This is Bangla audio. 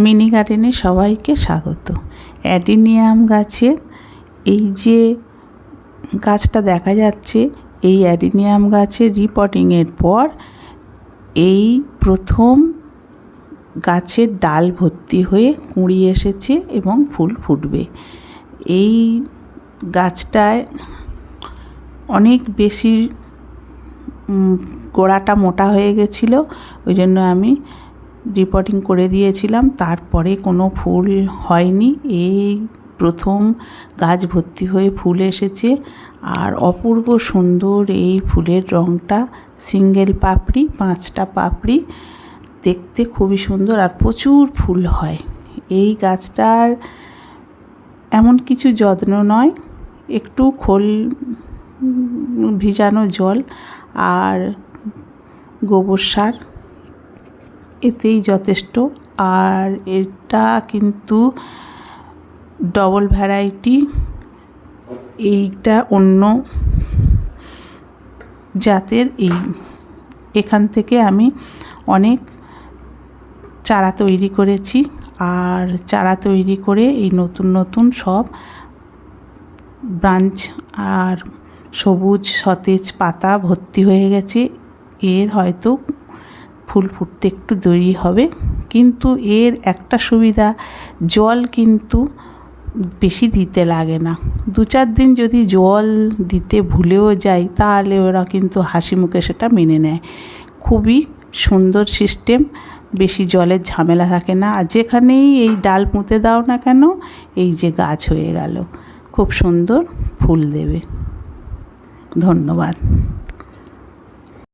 মিনি গার্ডেনে সবাইকে স্বাগত। অ্যাডিনিয়াম গাছের এই যে গাছটা দেখা যাচ্ছে, এই অ্যাডিনিয়াম গাছের রিপটিংয়ের পর এই প্রথম গাছের ডাল ভর্তি হয়ে কুঁড়ি এসেছে এবং ফুল ফুটবে। এই গাছটায় অনেক বেশি গোড়াটা মোটা হয়ে গেছিল, ওই জন্য আমি রিপোর্টিং করে দিয়েছিলাম। তারপরে কোনো ফুল হয়নি। এই প্রথম গাছ ভর্তি হয়ে ফুল এসেছে। আর অপূর্ব সুন্দর এই ফুলের রঙটা সিঙ্গেল পাপড়ি, পাঁচটা পাপড়ি। দেখতে খুবই সুন্দর আর প্রচুর ফুল হয়। এই গাছটার এমন কিছু যত্ন নয়। একটু খোল ভিজানো জল আর গোবর সার এতেই যথেষ্ট। আর এটা কিন্তু ডবল ভ্যারাইটি এইটা অন্য জাতের এই। এখান থেকে আমি অনেক চারা তৈরি করেছি। আর চারা তৈরি করে এই নতুন নতুন সব ব্রাঞ্চ আর সবুজ, সতেজ পাতা ভর্তি হয়ে গেছে। এর হয়তো ফুল ফুটতে একটু দেরি হবে। কিন্তু এর একটা সুবিধা, জল কিন্তু বেশি দিতে লাগে না। দু চার দিন যদি জল দিতে ভুলেও যাই, তাহলে ওরা কিন্তু হাসি মুখে সেটা মেনে নেয়। খুবই সুন্দর সিস্টেম বেশি জলের ঝামেলা থাকে না। আর যেখানেই এই ডাল পুঁতে দাও না কেন, এই যে গাছ হয়ে গেল। খুব সুন্দর ফুল দেবে। ধন্যবাদ।